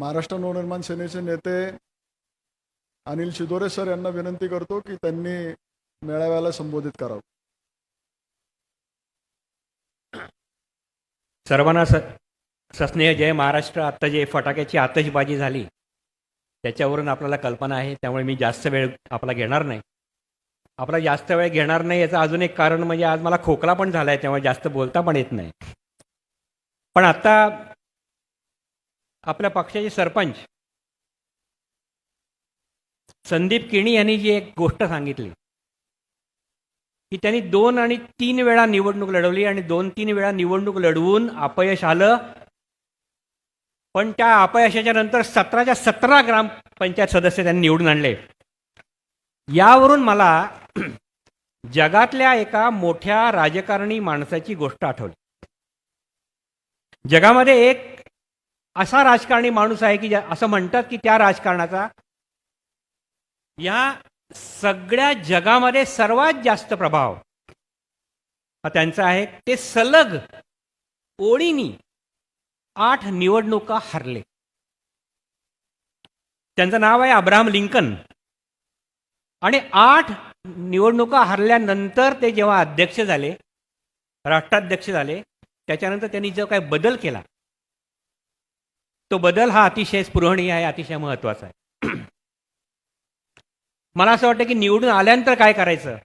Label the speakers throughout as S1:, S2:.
S1: महाराष्ट्र नवनिर्माण सेनेचे नेते अनिल शिदोरे सर यांना विनंती करतो की त्यांनी मेळाव्याला संबोधित करावं.
S2: सर्वांना सस्नेह जय महाराष्ट्र. आत्ता जे फटाक्याची आतषबाजी झाली त्याच्यावरून आपल्याला कल्पना आहे. त्यामुळे मी जास्त वेळ आपला घेणार नाही. आपला जास्त वेळ घेणार नाही याचं अजून एक कारण म्हणजे आज मला खोकला पण झाला आहे त्यामुळे जास्त बोलता पण येत नाही. पण आत्ता आपल्या पक्षाचे सरपंच. संदीप किणी यांनी जी एक गोष्ट सांगितली की त्यांनी दोन आणि तीन वेळा निवडणूक लढवली आणि दोन तीन वेळा निवडणूक लढवून अपयश आलं. पण त्या अपयशाच्या नंतर सतराच्या सतरा ग्रामपंचायत सदस्य त्यांनी निवडून आणले. यावरून मला जगातल्या एका मोठ्या राजकारणी माणसाची गोष्ट आठवली. जगामध्ये एक असा राजकारणी माणूस आहे की असं म्हणतात की त्या राजकारणाचा या सगळ्या जगामध्ये सर्वात जास्त प्रभाव हा त्यांचा आहे. ते सलग ओळीनी आठ निवडणुका हरले. त्यांचं नाव आहे अब्राहम लिंकन. आणि आठ निवडणुका हरल्यानंतर ते जेव्हा अध्यक्ष झाले राष्ट्राध्यक्ष झाले त्याच्यानंतर त्यांनी जो काही बदल केला तो बदल हा अतिशय स्पृहणीय आहे अतिशय महत्त्वाचा आहे. मला असं वाटतं की निवडून आल्यानंतर काय करायचं?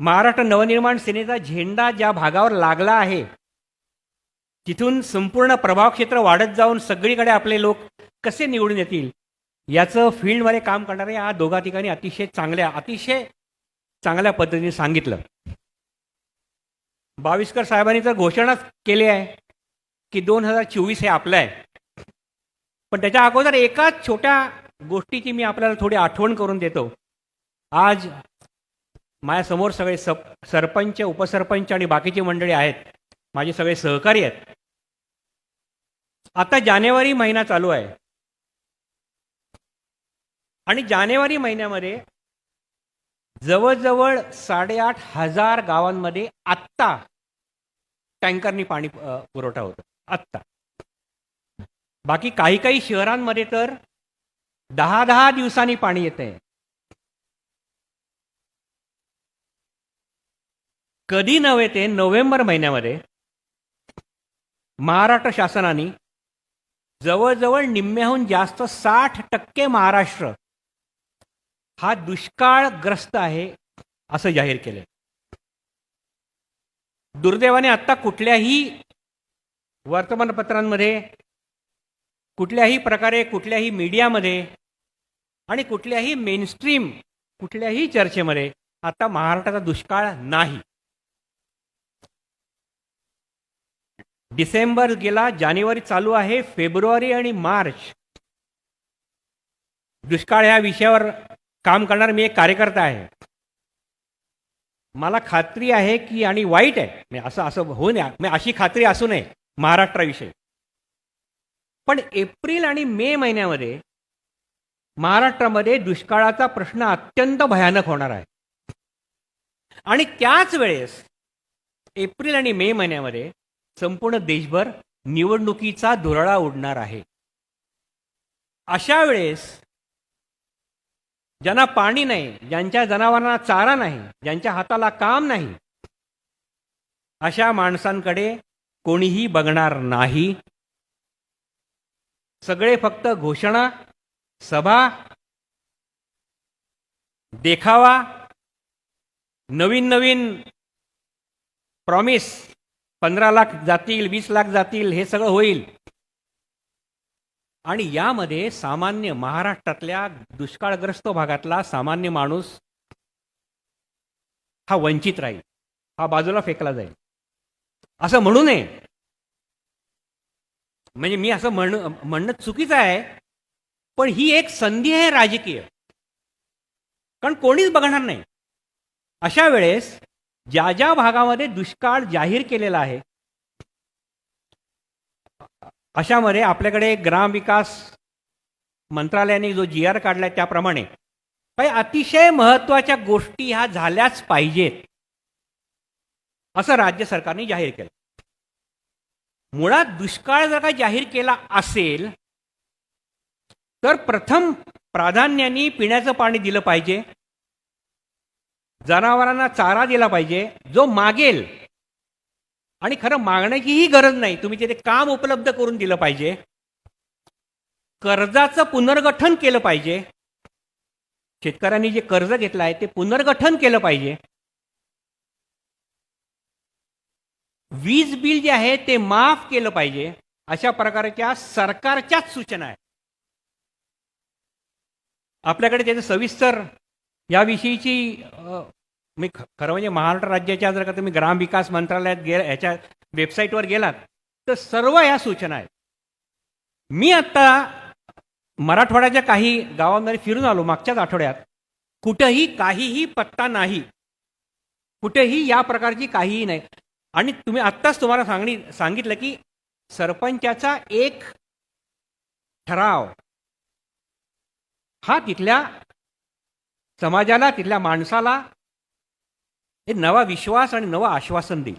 S2: महाराष्ट्र नवनिर्माण सेनेचा झेंडा ज्या भागावर लागला आहे तिथून संपूर्ण प्रभाव क्षेत्र वाढत जाऊन सगळीकडे आपले लोक कसे निवडून येतील याचं फील्डमध्ये काम करणारे या दोघा ठिकाणी अतिशय चांगल्या अतिशय चांगल्या पद्धतीने सांगितलं. बाविस्कर साहेबांनी तर घोषणाच केली आहे. की दोन हजार चोवीस हे आपलं आहे. पण त्याच्या अगोदर एकाच छोट्या गोष्टीची मी आपल्याला थोडी आठवण करून देतो. आज माझ्यासमोर सगळे सप सरपंच उपसरपंच आणि बाकीची मंडळी आहेत. माझे सगळे सहकारी आहेत. आता जानेवारी महिना चालू आहे. आणि जानेवारी महिन्यामध्ये जवळजवळ साडेआठ हजार गावांमध्ये आत्ता टँकरनी पाणी पुरवठा होतो. आत्ता. बाकी काही काही शहरांमध्ये तर दहा दहा दिवसांनी पाणी येते कधी नव्हे ते नोव्हेंबर महिन्यामध्ये महाराष्ट्र शासनाने जवळजवळ निम्म्याहून जास्त साठ टक्के महाराष्ट्र हा दुष्काळग्रस्त आहे असं जाहीर केलं दुर्दैवाने आत्ता कुठल्याही वर्तमानपत्रांमध्ये कुठल्याही प्रकारे कुठल्याही मीडियामध्ये आणि कुठल्याही मेनस्ट्रीम कुठल्याही चर्चेमध्ये आता महाराष्ट्राचा दुष्काळ नाही. डिसेंबर गेला जानेवारी चालू आहे फेब्रुवारी आणि मार्च. दुष्काळ या विषयावर काम करणार मी एक कार्यकर्ता आहे. मला खात्री आहे की आणि वाईट आहे. असं असं होऊ नये. अशी खात्री असू नये. महाराष्ट्राविषयी. पण एप्रिल आणि मे महिन्यामध्ये महाराष्ट्रामध्ये दुष्काळाचा प्रश्न अत्यंत भयानक होणार आहे. आणि त्याच वेळेस एप्रिल आणि मे महिन्यामध्ये संपूर्ण देशभर निवडणुकीचा धुरळा उडणार आहे. अशा वेळेस ज्यांना पाणी नाही ज्यांच्या जनावरांना चारा नाही ज्यांच्या हाताला काम नाही अशा माणसांकडे कोणीही बघणार नाही. सगळे फक्त घोषणा सभा देखावा नवीन नवीन प्रॉमिस पंधरा लाख जातील वीस लाख जातील हे सगळं होईल. आणि यामध्ये सामान्य महाराष्ट्रातल्या दुष्काळग्रस्त भागातला सामान्य माणूस हा वंचित राहील. हा बाजूला फेकला जाईल. असं म्हणू नये. म्हणजे मी असं म्हण म्हणणं चुकीचं आहे पण ही एक संधी आहे राजकीय. कारण कोणीच बघणार नाही. अशा वेळेस ज्या ज्या भागामध्ये दुष्काळ जाहीर केलेला आहे अशामध्ये आपल्याकडे ग्रामविकास मंत्रालयाने जो जी आर काढला त्याप्रमाणे काही अतिशय महत्त्वाच्या गोष्टी ह्या झाल्याच पाहिजेत. असं राज्य सरकारने जाहीर केलं. मुळात दुष्काळ जर का जाहीर केला असेल तर प्रथम प्राधान्याने पिण्याचं पाणी दिलं पाहिजे. जनावरांना चारा दिला पाहिजे जो मागेल. आणि खरं मागण्याचीही गरज नाही. तुम्ही तिथे काम उपलब्ध करून दिलं पाहिजे. कर्जाचं पुनर्गठन केलं पाहिजे. शेतकऱ्यांनी जे कर्ज घेतलं आहे ते पुनर्गठन केलं पाहिजे. वीज बिल जे आहे ते माफ केलं पाहिजे अशा प्रकारच्या सरकारच्याच सूचना आहेत. आपल्याकडे त्याचं सविस्तर याविषयीची मी ख- खरं म्हणजे महाराष्ट्र राज्याच्या जर का तुम्ही ग्रामविकास मंत्रालयात गेला याच्या वेबसाईटवर गेलात तर सर्व या सूचना आहेत. मी आत्ता मराठवाड्याच्या काही गावांमध्ये फिरून आलो मागच्याच आठवड्यात. कुठंही काहीही पत्ता नाही. कुठेही या प्रकारची काहीही नाही. आणि तुम्ही आत्ताच तुम्हाला सांगणी सांगितलं की सरपंचाचा एक ठराव हा तिथल्या समाजाला तिथल्या माणसाला हे नवा विश्वास आणि नवं आश्वासन देईल.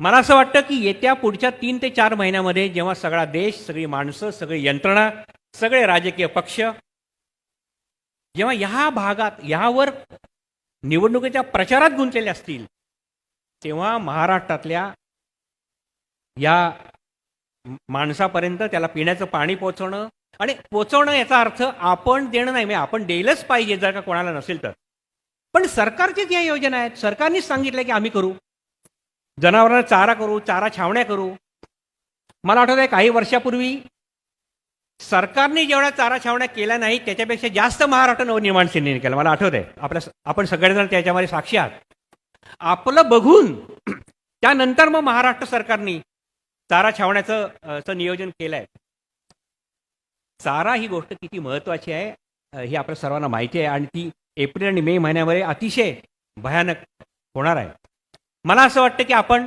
S2: मला असं वाटतं की येत्या पुढच्या तीन ते चार महिन्यामध्ये जेव्हा सगळा देश सगळी माणसं सगळी यंत्रणा सगळे राजकीय पक्ष जेव्हा ह्या भागात ह्यावर निवडणुकीच्या प्रचारात गुंतलेले असतील तेव्हा महाराष्ट्रातल्या या माणसापर्यंत त्याला पिण्याचं पाणी पोचवणं आणि पोचवणं याचा अर्थ आपण देणं नाही म्हणजे आपण द्यायलाच पाहिजे जर का कोणाला नसेल तर. पण सरकारचीच या योजना आहेत सरकारनेच सांगितलं की आम्ही करू. जनावरांना चारा करू चारा छावण्या करू. मला आठवत आहे काही वर्षापूर्वी सरकारने जेवढ्या चारा छावण्या केल्या नाही त्याच्यापेक्षा जास्त महाराष्ट्र नवनिर्माण सेनेने केलं. मला आठवत आहे आपल्या आपण सगळेजण त्याच्यामध्ये साक्षी आहात. आपलं बघून त्यानंतर मग महाराष्ट्र सरकारने चारा छावण्याचं नियोजन केलं आहे चारा ही गोष्ट किती महत्वाची आहे ही आपल्या सर्वांना माहिती आहे आणि ती एप्रिल आणि मे महिन्यामध्ये अतिशय भयानक होणार आहे. मला असं वाटतं की आपण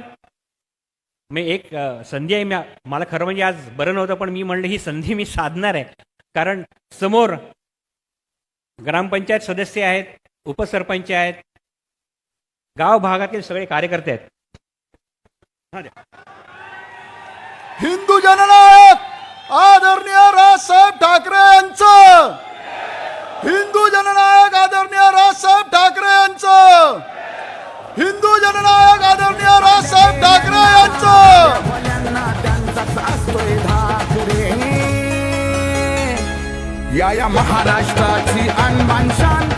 S2: मी एक संधी आहे मला खरं म्हणजे आज बरं नव्हतं पण मी म्हणलं ही संधी मी साधणार आहे. कारण समोर ग्रामपंचायत सदस्य आहेत उपसरपंच आहेत गाव भागातील सगळे कार्यकर्ते आहेत. हा.
S1: हिंदू जननायक आदरणीय राजसाहेब ठाकरे यांचं. हिंदू जननायक आदरणीय राजसाहेब ठाकरे यांचं. हिंदू जननायक आदरणीय राजसाहेब ठाकरे यांचं.
S3: या या महाराष्ट्राची अनमान शान.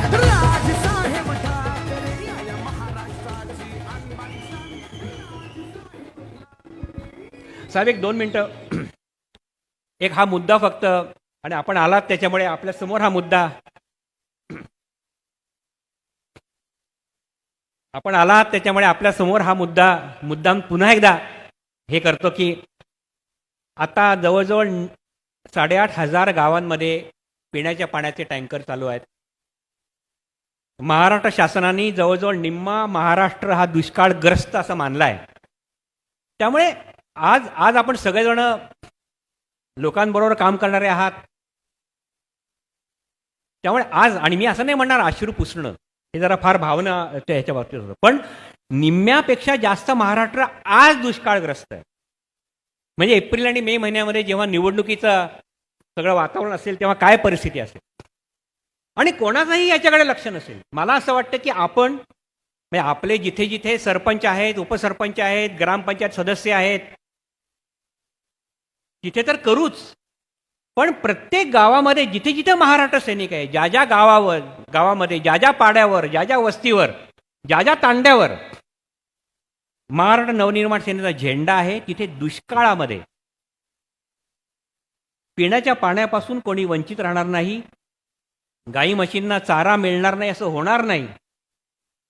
S2: साहेब एक दोन मिनटं. एक हा मुद्दा फक्त आणि आपण आलात त्याच्यामुळे आपल्यासमोर हा मुद्दा. आपण आलात त्याच्यामुळे आपल्यासमोर हा मुद्दा मुद्दाम पुन्हा एकदा हे करतो की आता जवळजवळ साडेआठ हजार गावांमध्ये पिण्याच्या पाण्याचे टँकर चालू आहेत. महाराष्ट्र शासनाने जवळजवळ निम्मा महाराष्ट्र हा दुष्काळग्रस्त असा मानला आहे त्यामुळे आज आज आपण सगळेजण लोकांबरोबर काम करणारे आहात. त्यामुळे आज आणि मी असं नाही म्हणणार आश्रू पुसणं हे जरा फार भावना त्या ह्याच्या बाबतीत होतं. पण निम्म्यापेक्षा जास्त महाराष्ट्र आज दुष्काळग्रस्त आहे. म्हणजे एप्रिल आणि मे महिन्यामध्ये जेव्हा निवडणुकीचं सगळं वातावरण असेल तेव्हा काय परिस्थिती असेल? आणि कोणाचंही याच्याकडे लक्ष नसेल. मला असं वाटतं की आपण म्हणजे आपले जिथे जिथे सरपंच आहेत उपसरपंच आहेत ग्रामपंचायत सदस्य आहेत तिथे तर करूच. पण प्रत्येक गावामध्ये जिथे जिथे महाराष्ट्र सैनिक आहे ज्या ज्या गावावर गावामध्ये ज्या ज्या पाड्यावर ज्या ज्या वस्तीवर ज्या ज्या तांड्यावर महाराष्ट्र नवनिर्माण सेनेचा झेंडा आहे तिथे दुष्काळामध्ये. पिण्याच्या पाण्यापासून कोणी वंचित राहणार नाही गाई म्हशींना चारा मिळणार नाही असं होणार नाही.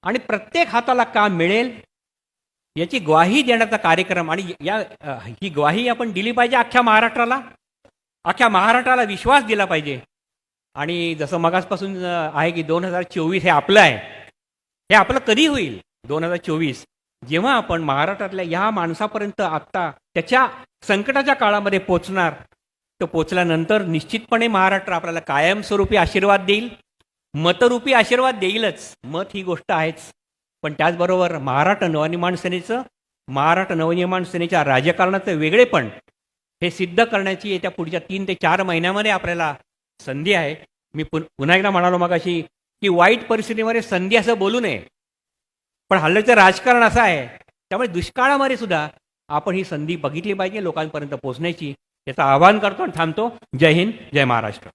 S2: आणि प्रत्येक हाताला काम मिळेल याची ग्वाही देण्याचा कार्यक्रम आणि या ही ग्वाही आपण दिली पाहिजे अख्ख्या महाराष्ट्राला. अख्ख्या महाराष्ट्राला विश्वास दिला पाहिजे. आणि जसं मगासपासून आहे की दोन हजार चोवीस हे आपलं आहे. हे आपलं कधी होईल? दोन हजार चोवीस. जेव्हा आपण महाराष्ट्रातल्या ह्या माणसापर्यंत आत्ता त्याच्या संकटाच्या काळामध्ये पोचणार तो पोचल्यानंतर निश्चितपणे महाराष्ट्र आपल्याला कायमस्वरूपी आशीर्वाद देईल. मतरूपी आशीर्वाद देईलच. मत ही गोष्ट आहेच. पण त्याचबरोबर महाराष्ट्र नवनिर्माण सेनेचं महाराष्ट्र नवनिर्माण सेनेच्या राजकारणाचं वेगळेपण हे सिद्ध करण्याची येत्या पुढच्या तीन ते चार महिन्यामध्ये आपल्याला संधी आहे. मी पुन पुन्हा एकदा म्हणालो मगाशी की वाईट परिस्थितीमध्ये संधी असं बोलू नये. पण हल्ल्याचं राजकारण असं आहे. त्यामुळे दुष्काळामध्ये सुद्धा आपण ही संधी बघितली पाहिजे लोकांपर्यंत पोहोचण्याची. याचं आवाहन करतो आणि थांबतो. जय हिंद जय महाराष्ट्र.